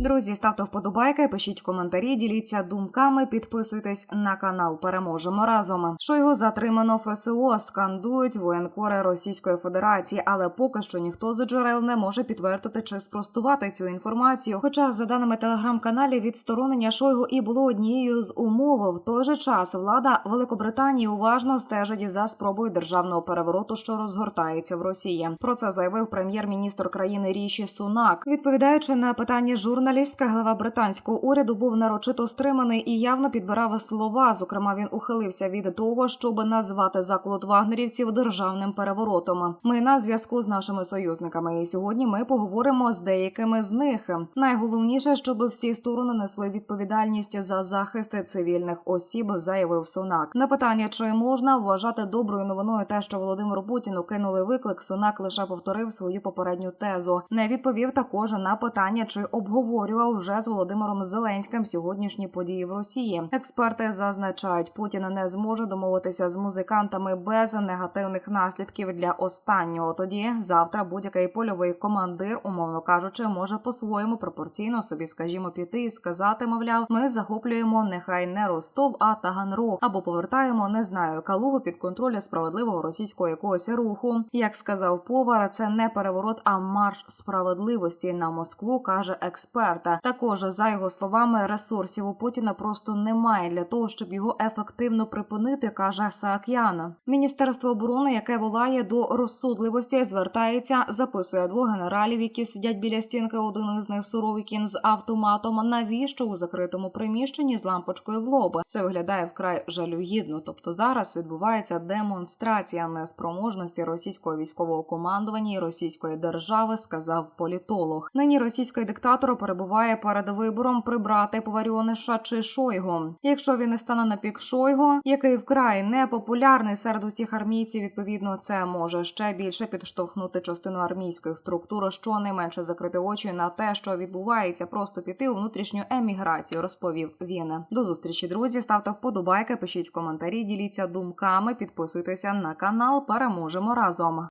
друзі, ставте вподобайки, пишіть коментарі, діліться думками, підписуйтесь на канал. Переможемо разом. Шойгу затримано ФСО. Скандують воєнкори Російської Федерації, але поки що ніхто з джерел не може підтвердити чи спростувати цю інформацію. Хоча, за даними телеграм-каналів, відсторонення Шойгу і було однією з умов. В той же час влада Великобританії уважно стежить за спробою державного перевороту, що розгортається в Росії. Про це заявив прем'єр-міністр країни Ріші Сунак. Відповідаючи на питання журналістка, глава британського уряду був нарочито стриманий і явно підбирав слова. Зокрема, він ухилився від того, щоб назвати заклад вагнерівців державним переворотом. Ми на зв'язку з нашими союзниками, і сьогодні ми поговоримо з деякими з них. Найголовніше, щоб всі сторони несли відповідальність за захист цивільних осіб, заявив Сунак. На питання, чи можна вважати доброю новиною те, що Володимиру Путіну кинули виклик, Сунак лише повторив свою попередню тезу. Не відповів також на питання, чи обговорював вже з Володимиром Зеленським сьогоднішні події в Росії. Експерти зазначають, Путін не зможе домовитися з музикантами без негативних наслідків для останнього. Тоді завтра будь-який польовий командир, умовно кажучи, може по-своєму пропорційно собі, скажімо, піти і сказати, мовляв, ми захоплюємо нехай не Ростов, а Таганрог, або повертаємо, не знаю, Калугу під контроль справедливого російського якогось руху. Як сказав повар, це не переворот, а марш справедливості на Москву, каже експерта. Також за його словами, ресурсів у Путіна просто немає для того, щоб його ефективно припинити, каже Саакян. Міністерство оборони, яке волає до розсудливості, звертається, записує двох генералів, які сидять біля стінки. Один із них суровий кін з автоматом. Навіщо у закритому приміщенні з лампочкою в лоб? Це виглядає вкрай жалюгідно. Тобто зараз відбувається демонстрація неспроможності російського військового командування і російської держави, сказав політолог. Нині російський диктатор перебуває перед вибором прибрати Поваріониша чи Шойгу. Якщо він не стане на пік Шойгу, який вкрай непопулярний серед усіх армійців, відповідно, це може ще більше підштовхнути частину армійських структур, що не менше закрити очі на те, що відбувається, просто піти у внутрішню еміграцію, розповів він. До зустрічі, друзі. Ставте вподобайки, пишіть коментарі, діліться думками, підписуйтеся на канал. Переможемо разом.